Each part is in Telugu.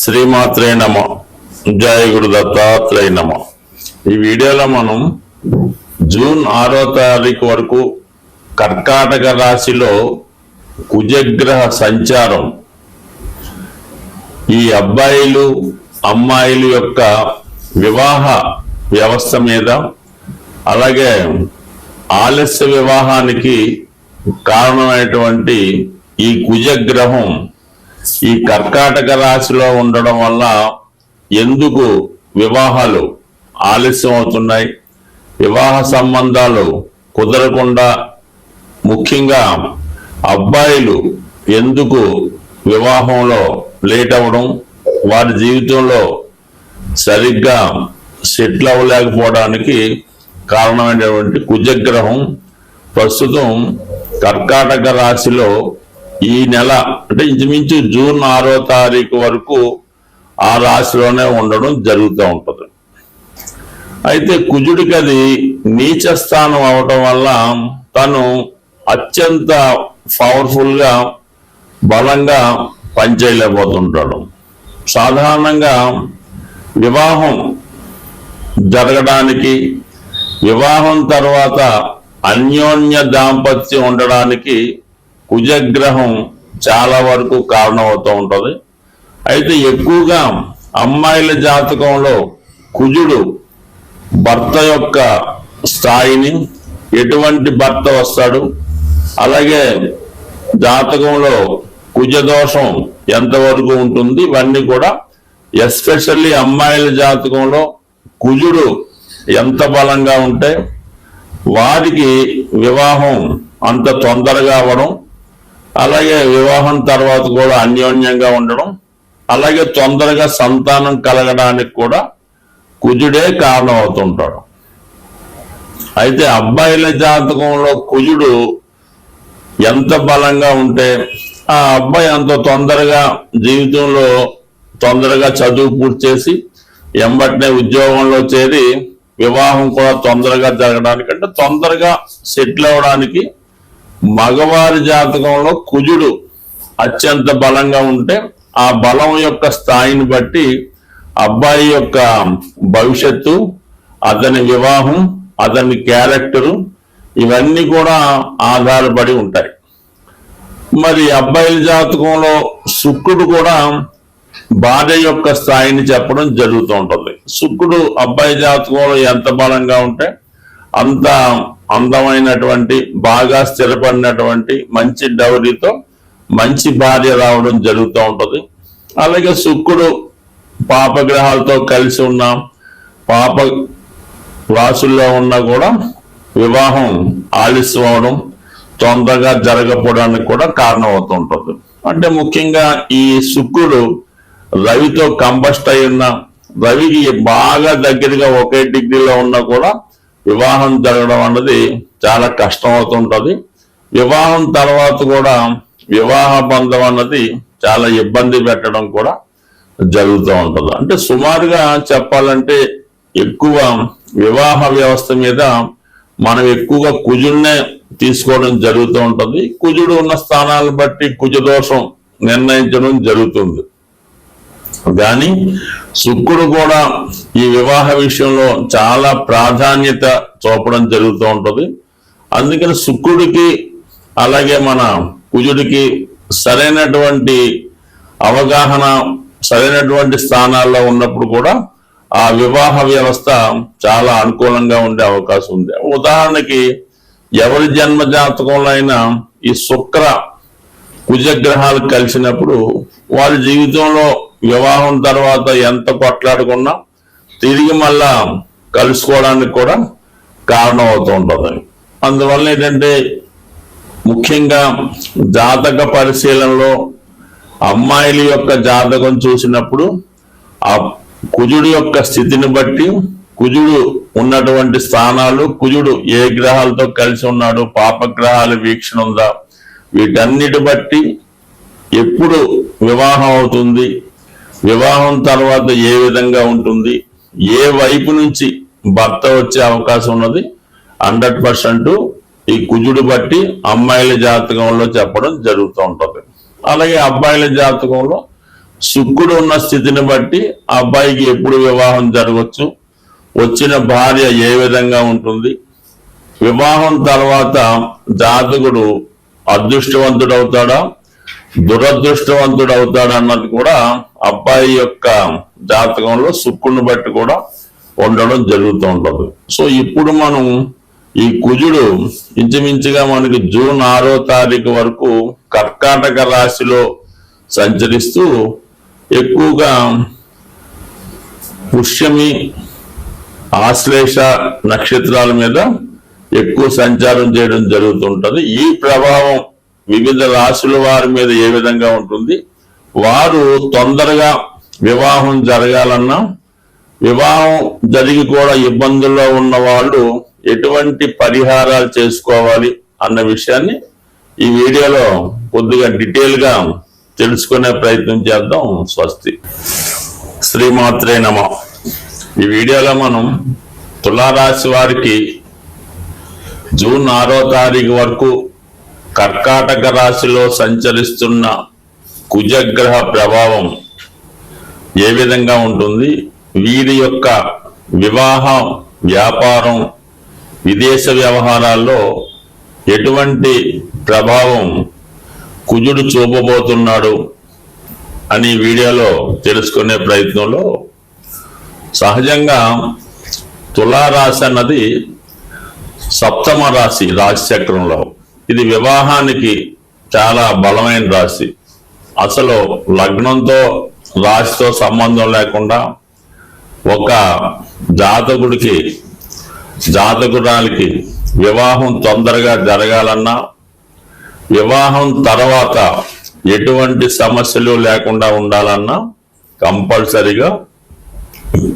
శ్రీమాత్రే నమ. జయ గురు దత్తాత్రేయ నమ. ఈ వీడియోలో మనం జూన్ ఆరో తారీఖు వరకు కర్కాటక రాశిలో కుజగ్రహ సంచారం. ఈ అబ్బాయిలు అమ్మాయిలు యొక్క వివాహ వ్యవస్థ మీద అలాగే ఆలస్య వివాహానికి కారణమైనటువంటి ఈ కుజగ్రహం ఈ కర్కాటక రాశిలో ఉండడం వల్ల ఎందుకు వివాహాలు ఆలస్యం అవుతున్నాయి? వివాహ సంబంధాలు కుదరకుండా ముఖ్యంగా అబ్బాయిలు ఎందుకు వివాహంలో లేట్ అవ్వడం? వారి జీవితంలో సరిగ్గా సెటిల్ అవ్వలేకపోవడానికి కారణమైనటువంటి కుజగ్రహం. ప్రస్తుతం కర్కాటక రాశిలో ఈ నెల అంటే ఇంచుమించు జూన్ ఆరో తారీఖు వరకు ఆ రాశిలోనే ఉండడం జరుగుతూ ఉంటుంది. అయితే కుజుడికి అది నీచ స్థానం అవటం వల్ల తను అత్యంత పవర్ఫుల్గా బలంగా పనిచేయలేకపోతుంటాడు. సాధారణంగా వివాహం జరగడానికి వివాహం తర్వాత అన్యోన్య దాంపత్యం ఉండడానికి కుజగ్రహం చాలా వరకు కారణమవుతూ ఉంటుంది. అయితే ఎక్కువగా అమ్మాయిల జాతకంలో కుజుడు భర్త యొక్క స్థాయిని ఎటువంటి భర్త వస్తాడు అలాగే జాతకంలో కుజదోషం ఎంతవరకు ఉంటుంది ఇవన్నీ కూడా ఎస్పెషల్లీ అమ్మాయిల జాతకంలో కుజుడు ఎంత బలంగా ఉంటే వారికి వివాహం అంత తొందరగా అవ్వడం అలాగే వివాహం తర్వాత కూడా అన్యోన్యంగా ఉండడం అలాగే తొందరగా సంతానం కలగడానికి కూడా కుజుడే కారణం అవుతుంటాడు అయితే అబ్బాయిల జాతకంలో కుజుడు ఎంత బలంగా ఉంటే ఆ అబ్బాయి అంత తొందరగా జీవితంలో తొందరగా చదువు పూర్తి చేసి ఎంబట్నే ఉద్యోగంలో చేరి వివాహం కూడా తొందరగా జరగడానికి అంటే తొందరగా సెటిల్ అవ్వడానికి మగవారి జాతకంలో కుజుడు అత్యంత బలంగా ఉంటే ఆ బలం యొక్క స్థాయిని బట్టి అబ్బాయి యొక్క భవిష్యత్తు అతని వివాహం అతని క్యారెక్టరు ఇవన్నీ కూడా ఆధారపడి ఉంటాయి. మరి అబ్బాయిల జాతకంలో శుక్రుడు కూడా భార్య యొక్క స్థాయిని చెప్పడం జరుగుతూ ఉంటుంది. శుక్రుడు అబ్బాయి జాతకంలో ఎంత బలంగా ఉంటే అంత అందమైనటువంటి బాగా స్థిరపడినటువంటి మంచి డౌరీతో మంచి భార్య రావడం జరుగుతూ ఉంటుంది. అలాగే శుక్రుడు పాపగ్రహాలతో కలిసి ఉన్న పాప రాసుల్లో ఉన్నా కూడా వివాహం ఆలస్యం అవడం తొందరగా జరగకపోవడానికి కూడా కారణమవుతుంటుంది. అంటే ముఖ్యంగా ఈ శుక్రుడు రవితో కంబస్ట్ అయి ఉన్న రవికి బాగా దగ్గరగా ఒకే డిగ్రీలో ఉన్నా కూడా వివాహం జరగడం అన్నది చాలా కష్టం అవుతుంటది వివాహం తర్వాత కూడా వివాహ బంధం అన్నది చాలా ఇబ్బంది పెట్టడం కూడా జరుగుతూ ఉంటుంది. అంటే సుమారుగా చెప్పాలంటే ఎక్కువ వివాహ వ్యవస్థ మీద మనం ఎక్కువగా కుజుడినే తీసుకోవడం జరుగుతూ ఉంటుంది. కుజుడు ఉన్న స్థానాలను బట్టి కుజ దోషం నిర్ణయించడం జరుగుతుంది. కానీ శుక్రుడు కూడా ఈ వివాహ విషయంలో చాలా ప్రాధాన్యత చూపడం జరుగుతూ ఉంటుంది. అందుకని శుక్రుడికి అలాగే మన కుజుడికి సరైనటువంటి అవగాహన సరైనటువంటి స్థానాల్లో ఉన్నప్పుడు కూడా ఆ వివాహ వ్యవస్థ చాలా అనుకూలంగా ఉండే అవకాశం ఉంది. ఉదాహరణకి ఎవరి జన్మ జాతకంలో అయినా ఈ శుక్ర కుజగ్రహాలు కలిసినప్పుడు వారి జీవితంలో వివాహం తర్వాత ఎంత కొట్లాడుకున్నా తిరిగి మళ్ళా కలుసుకోవడానికి కూడా కారణం అవుతూ ఉంటుంది. అందువల్ల ఏంటంటే ముఖ్యంగా జాతక పరిశీలనలో అమ్మాయిల యొక్క జాతకం చూసినప్పుడు ఆ కుజుడు యొక్క స్థితిని బట్టి కుజుడు ఉన్నటువంటి స్థానాలు కుజుడు ఏ గ్రహాలతో కలిసి ఉన్నాడు పాపగ్రహాల వీక్షణ ఉందా వీటన్నిటి బట్టి ఎప్పుడు వివాహం అవుతుంది వివాహం తర్వాత ఏ విధంగా ఉంటుంది? ఏ వైపు నుంచి భర్త వచ్చే అవకాశం ఉన్నది? హండ్రెడ్ పర్సెంట్ ఈ కుజుడు బట్టి అమ్మాయిల జాతకంలో చెప్పడం జరుగుతూ ఉంటుంది. అలాగే అబ్బాయిల జాతకంలో శుక్రుడు ఉన్న స్థితిని బట్టి అబ్బాయికి ఎప్పుడు వివాహం జరగవచ్చు? వచ్చిన భార్య ఏ విధంగా ఉంటుంది? వివాహం తర్వాత జాతకుడు అదృష్టవంతుడు దురదృష్టవంతుడవుతాడా దురదృష్టవంతుడు అన్నది కూడా అబ్బాయి యొక్క జాతకంలో శుక్రుని బట్టి కూడా ఉండడం జరుగుతూ ఉంటుంది. సో ఇప్పుడు మనం ఈ కుజుడు ఇంచుమించుగా మనకి జూన్ ఆరో తారీఖు వరకు కర్కాటక రాశిలో సంచరిస్తూ ఎక్కువగా పుష్యమి ఆశ్లేష నక్షత్రాల మీద ఎక్కువ సంచారం చేయడం జరుగుతుంటది ఈ ప్రభావం వివిధ రాశుల వారి మీద ఏ విధంగా ఉంటుంది? వారు తొందరగా వివాహం జరగాలన్నా వివాహం జరిగి కూడా ఇబ్బందుల్లో ఉన్న వాళ్ళు ఎటువంటి పరిహారాలు చేసుకోవాలి అన్న విషయాన్ని ఈ వీడియోలో కొద్దిగా డీటెయిల్గా తెలుసుకునే ప్రయత్నం చేద్దాం. స్వస్తి. శ్రీమాత్రే నమ. ఈ వీడియోలో మనం తులారాశి వారికి జూన్ ఆరో తారీఖు వరకు కర్కాటక రాశిలో సంచరిస్తున్న కుజగ్రహ ప్రభావం ఏ విధంగా ఉంటుంది? వీరి యొక్క వివాహం వ్యాపారం విదేశ వ్యవహారాల్లో ఎటువంటి ప్రభావం కుజుడు చూపబోతున్నాడు అని వీడియోలో తెలుసుకునే ప్రయత్నంలో సహజంగా తులారాశి అన్నది సప్తమ రాశి రాశి చక్రంలో. ఇది వివాహానికి చాలా బలమైన రాశి. అసలు లగ్నంతో రాశితో సంబంధం లేకుండా ఒక జాతకుడికి జాతకురాలికి వివాహం తొందరగా జరగాలన్నా వివాహం తర్వాత ఎటువంటి సమస్యలు లేకుండా ఉండాలన్నా కంపల్సరిగా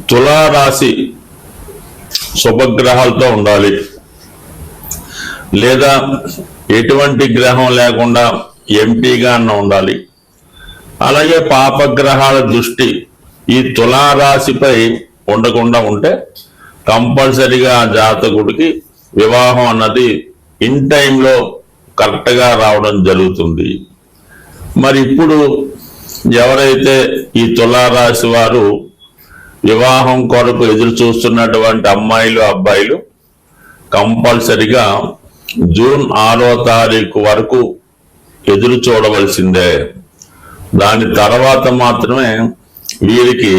తులారాశి శుభగ్రహాలతో ఉండాలి. లేదా ఎటువంటి గ్రహం లేకుండా ఎంపీగా అన్న ఉండాలి. అలాగే పాపగ్రహాల దృష్టి ఈ తులారాశిపై ఉండకుండా ఉంటే కంపల్సరిగా ఆ జాతకుడికి వివాహం అన్నది ఇన్ టైంలో కరెక్ట్గా రావడం జరుగుతుంది. మరి ఇప్పుడు ఎవరైతే ఈ తులారాశి వారు వివాహం కొరకు ఎదురు చూస్తున్నటువంటి అమ్మాయిలు అబ్బాయిలు కంపల్సరిగా జూన్ ఆరో తారీఖు వరకు ఎదురు చూడవలసిందే. దాని తర్వాత మాత్రమే వీరికి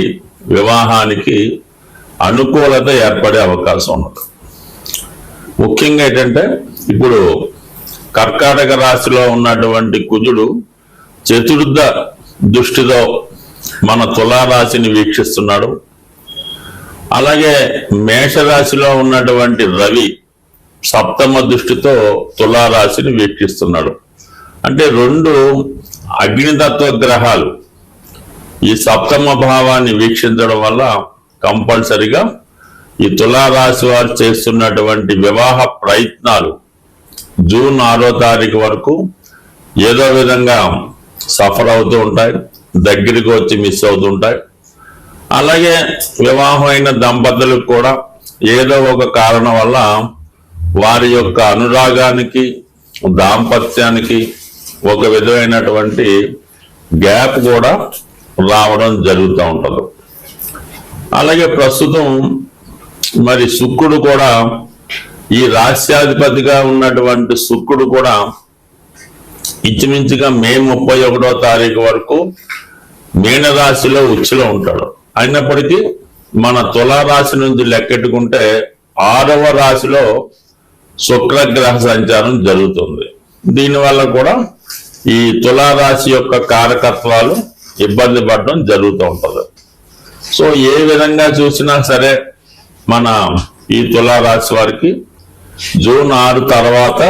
వివాహానికి అనుకూలత ఏర్పడే అవకాశం ఉన్నది. ముఖ్యంగా ఏంటంటే ఇప్పుడు కర్కాటక రాశిలో ఉన్నటువంటి కుజుడు చతుర్థ దృష్టితో మన తులారాశిని వీక్షిస్తున్నాడు. అలాగే మేషరాశిలో ఉన్నటువంటి రవి సప్తమ దృష్టితో తులారాశిని వీక్షిస్తున్నాడు. అంటే రెండు అగ్నితత్వ గ్రహాలు ఈ సప్తమ భావాన్ని వీక్షించడం వల్ల కంపల్సరిగా ఈ తులారాశి వారు చేస్తున్నటువంటి వివాహ ప్రయత్నాలు జూన్ ఆరో తారీఖు వరకు ఏదో విధంగా సఫర్ అవుతూ ఉంటాయి దగ్గరికి వచ్చి మిస్ అవుతుంటాయి అలాగే వివాహమైన దంపతులకు కూడా ఏదో ఒక కారణం వల్ల వారి యొక్క అనురాగానికి దాంపత్యానికి ఒక విధమైనటువంటి గ్యాప్ కూడా రావడం జరుగుతూ ఉంటుంది. అలాగే ప్రస్తుతం మరి శుక్రుడు కూడా ఈ రాష్ట్రాధిపతిగా ఉన్నటువంటి శుక్రుడు కూడా ఇంచుమించుగా మే ముప్పై ఒకటో తారీఖు వరకు మీనరాశిలో ఉచ్చులో ఉంటాడు. అయినప్పటికీ మన తులారాశి నుంచి లెక్కెట్టుకుంటే ఆరవ రాశిలో శుక్రగ్రహ సంచారం జరుగుతుంది. దీనివల్ల కూడా ఈ తులారాశి యొక్క కారకత్వాలు ఇబ్బంది పడడం జరుగుతూ ఉంటుంది. సో ఏ విధంగా చూసినా సరే మన ఈ తులారాశి వారికి జూన్ ఆరు తర్వాత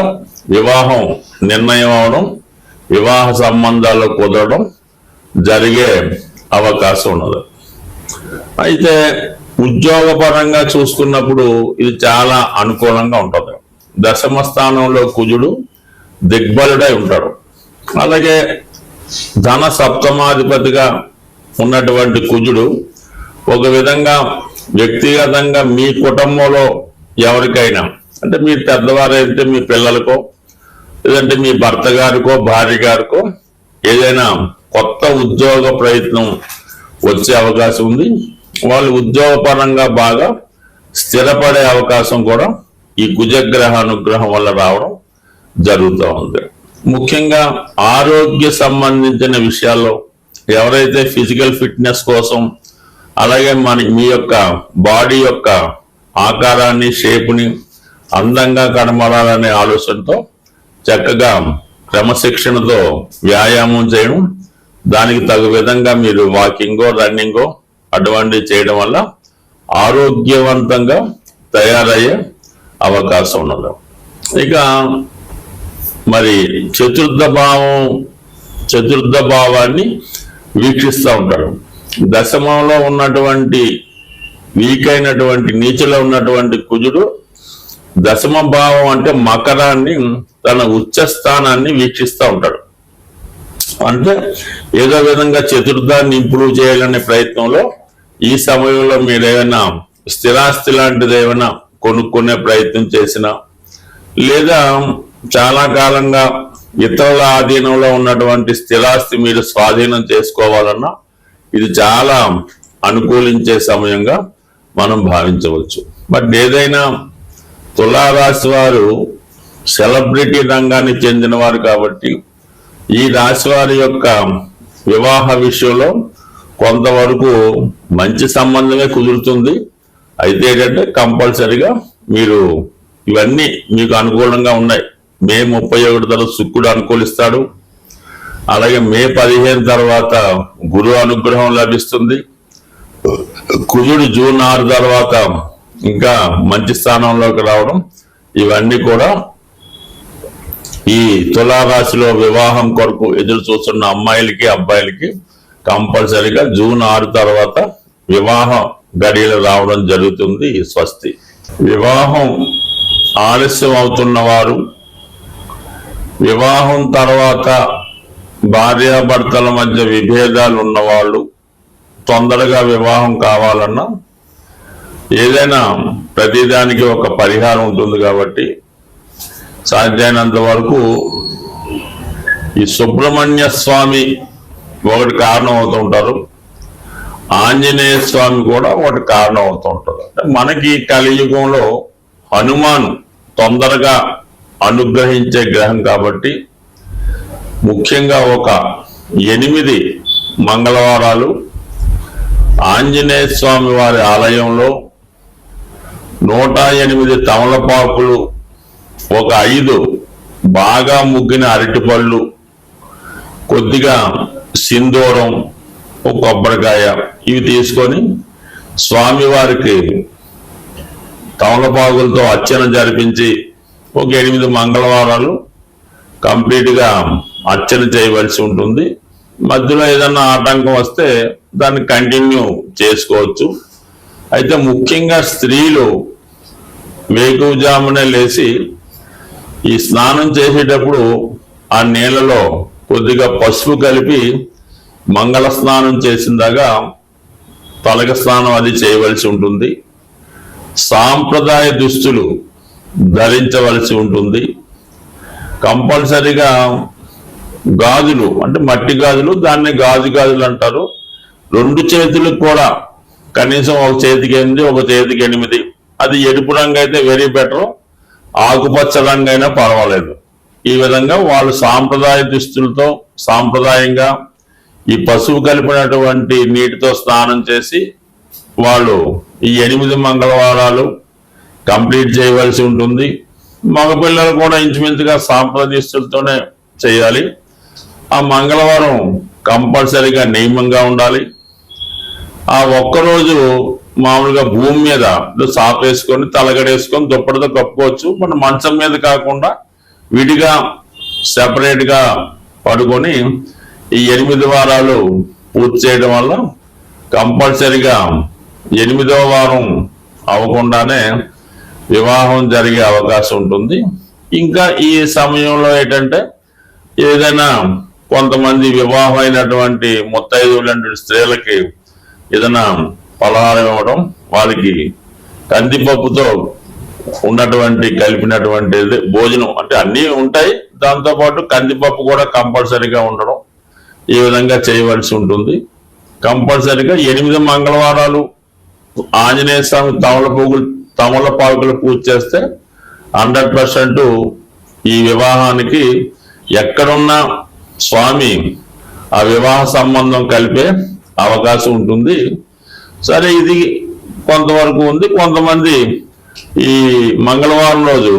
వివాహం నిర్ణయం అవడం వివాహ సంబంధాలు కుదరడం జరిగే అవకాశం ఉన్నది. అయితే ఉద్యోగపరంగా చూసుకున్నప్పుడు ఇది చాలా అనుకూలంగా ఉంటుంది. దశమ స్థానంలో కుజుడు దిగ్బలుడై ఉంటాడు. అలాగే ధన సప్తమాధిపతిగా ఉన్నటువంటి కుజుడు ఒక విధంగా వ్యక్తిగతంగా మీ కుటుంబంలో ఎవరికైనా అంటే మీ పెద్దవారైతే మీ పిల్లలకో లేదంటే మీ భర్త గారికో భార్య గారికో ఏదైనా కొత్త ఉద్యోగ ప్రయత్నం వచ్చే అవకాశం ఉంది. వాళ్ళు ఉద్యోగపరంగా బాగా స్థిరపడే అవకాశం కూడా ఈ కుజగ్రహ అనుగ్రహం వల్ల రావడం జరుగుతూ ఉంది. ముఖ్యంగా ఆరోగ్య సంబంధించిన విషయాల్లో ఎవరైతే ఫిజికల్ ఫిట్నెస్ కోసం అలాగే మన మీ యొక్క బాడీ యొక్క ఆకారాన్ని షేప్ని అందంగా కనబడాలనే ఆలోచనతో చక్కగా క్రమశిక్షణతో వ్యాయామం చేయడం దానికి తగు విధంగా మీరు వాకింగో రన్నింగో అటువంటివి చేయడం వల్ల ఆరోగ్యవంతంగా తయారయ్యే అవకాశం ఉన్నది. ఇక మరి చతుర్థ భావం చతుర్థ భావాన్ని వీక్షిస్తూ ఉంటాడు. దశమంలో ఉన్నటువంటి వీక్ అయినటువంటి నీచలో ఉన్నటువంటి కుజుడు దశమ భావం అంటే మకరాన్ని తన ఉచ్చ స్థానాన్ని వీక్షిస్తూ ఉంటాడు. అంటే ఏదో విధంగా చతుర్థాన్ని ఇంప్రూవ్ చేయాలనే ప్రయత్నంలో ఈ సమయంలో మీరు ఏమైనా స్థిరాస్తి లాంటిది ఏమైనా కొనుక్కునే ప్రయత్నం చేసినా లేదా చాలా కాలంగా ఇతరుల ఆధీనంలో ఉన్నటువంటి స్థిరాస్తి మీరు స్వాధీనం చేసుకోవాలన్నా ఇది చాలా అనుకూలించే సమయంగా మనం భావించవచ్చు. బట్ ఏదైనా తులారాశి వారు సెలబ్రిటీ రంగానికి చెందిన వారు కాబట్టి ఈ రాశి వారి యొక్క వివాహ విషయంలో కొంతవరకు మంచి సంబంధమే కుదురుతుంది. అయితే ఏంటంటే కంపల్సరిగా మీరు ఇవన్నీ మీకు అనుకూలంగా ఉన్నాయి. మే ముప్పై ఒకటి తర్వాత శుక్రుడు అనుకూలిస్తాడు. అలాగే మే పదిహేను తర్వాత గురు అనుగ్రహం లభిస్తుంది. కుజుడు జూన్ ఆరు తర్వాత ఇంకా మంచి స్థానంలోకి రావడం. ఇవన్నీ కూడా ఈ తులారాశిలో వివాహం కొరకు ఎదురు చూస్తున్న అమ్మాయిలకి అబ్బాయిలకి కంపల్సరిగా జూన్ ఆరు తర్వాత వివాహ గడియలు రావడం జరుగుతుంది. స్వస్తి. వివాహం ఆలస్యం అవుతున్న వారు వివాహం తర్వాత భార్యాభర్తల మధ్య విభేదాలు ఉన్నవాళ్ళు తొందరగా వివాహం కావాలన్నా ఏదైనా ప్రతిదానికి ఒక పరిహారం ఉంటుంది కాబట్టి సాధ్యమైనంత వరకు ఈ సుబ్రహ్మణ్య స్వామి ఒకటి కారణం అవుతూ ఉంటారు. ఆంజనేయ స్వామి కూడా ఒకటి కారణం అవుతూ ఉంటారు. అంటే మనకి కలియుగంలో హనుమాన్ తొందరగా అనుగ్రహించే గ్రహం కాబట్టి ముఖ్యంగా ఒక ఎనిమిది మంగళవారాలు ఆంజనేయ స్వామి వారి ఆలయంలో నూట ఎనిమిది తమలపాకులు ఒక ఐదు బాగా ముగ్గిన అరటిపళ్ళు కొద్దిగా సింధూరం ఒక కొబ్బరికాయ ఇవి తీసుకొని స్వామివారికి తమలపాకులతో అర్చన జరిపించి ఒక ఎనిమిది మంగళవారాలు కంప్లీట్గా అర్చన చేయవలసి ఉంటుంది. మధ్యలో ఏదన్నా ఆటంకం వస్తే దాన్ని కంటిన్యూ చేసుకోవచ్చు. అయితే ముఖ్యంగా స్త్రీలు వేకువజామునే లేచి ఈ స్నానం చేసేటప్పుడు ఆ నీళ్ళలో కొద్దిగా పసుపు కలిపి మంగళ స్నానం చేసిందాగా తలక స్నానం అది చేయవలసి ఉంటుంది. సాంప్రదాయ దుస్తులు ధరించవలసి ఉంటుంది. కంపల్సరిగా గాజులు అంటే మట్టి గాజులు దాన్ని గాజు గాజులు అంటారు. రెండు చేతులకు కూడా కనీసం ఒక చేతికి ఎనిమిది ఒక చేతికి ఎనిమిది. అది ఎరుపు రంగు అయితే వెరీ బెటర్ ఆకుపచ్చ రంగు అయినా పర్వాలేదు. ఈ విధంగా వాళ్ళు సాంప్రదాయ దుస్తులతో సాంప్రదాయంగా ఈ పశువు కలిపినటువంటి నీటితో స్నానం చేసి వాళ్ళు ఈ ఎనిమిది మంగళవారాలు కంప్లీట్ చేయవలసి ఉంటుంది. మగపిల్లలు కూడా ఇంచుమించుగా సాంప్రదిస్తులతోనే చేయాలి. ఆ మంగళవారం కంపల్సరీగా నియమంగా ఉండాలి. ఆ ఒక్కరోజు మామూలుగా భూమి మీద సాప్ వేసుకొని తలగడేసుకొని దుప్పటితో కప్పుకోవచ్చు. మన మంచం మీద కాకుండా విడిగా సపరేట్గా పడుకొని ఈ ఎనిమిది వారాలు పూర్తి చేయడం వల్ల కంపల్సరిగా ఎనిమిదవ వారం అవ్వకుండానే వివాహం జరిగే అవకాశం ఉంటుంది. ఇంకా ఈ సమయంలో ఏంటంటే ఏదైనా కొంతమంది వివాహమైనటువంటి లాంటి స్త్రీలకి ఏదైనా పలహారం ఇవ్వడం వాళ్ళకి కందిపప్పుతో ఉన్నటువంటి కలిపినటువంటి భోజనం అంటే అన్నీ ఉంటాయి. దాంతోపాటు కందిపప్పు కూడా కంపల్సరీగా ఉండడం ఈ విధంగా చేయవలసి ఉంటుంది. కంపల్సరీగా ఎనిమిది మంగళవారాలు ఆంజనేయ స్వామి తమలపోగులు తమలపాకులు పూజ చేస్తే హండ్రెడ్ పర్సెంట్ ఈ వివాహానికి ఎక్కడున్న స్వామి ఆ వివాహ సంబంధం కలిపే అవకాశం ఉంటుంది. సరే ఇది కొంతవరకు ఉంది. కొంతమంది ఈ మంగళవారం రోజు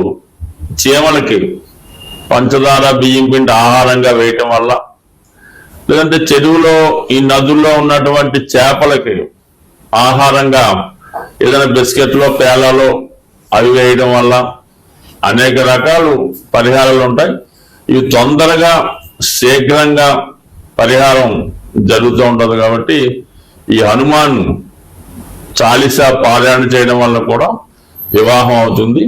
చీమలకి పంచదార బియ్యం పిండి ఆహారంగా వేయటం వల్ల లేదంటే చెరువులో ఈ నదుల్లో ఉన్నటువంటి చేపలకి ఆహారంగా ఏదైనా బిస్కెట్లో పేలాలో అవి వేయడం వల్ల అనేక రకాలు పరిహారాలు ఉంటాయి. ఇవి తొందరగా శీఘ్రంగా పరిహారం జరుగుతూ ఉంటుంది కాబట్టి ఈ హనుమాన్ చాలీసా పారాయణ చేయడం వల్ల కూడా వివాహం అవుతుంది.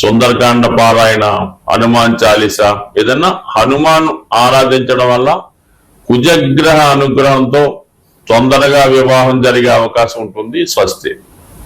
సుందరకాండ పారాయణ హనుమాన్ చాలిస ఏదన్నా హనుమాన్ ఆరాధించడం వల్ల కుజగ్రహ అనుగ్రహంతో తొందరగా వివాహం జరిగే అవకాశం ఉంటుంది స్వస్తి.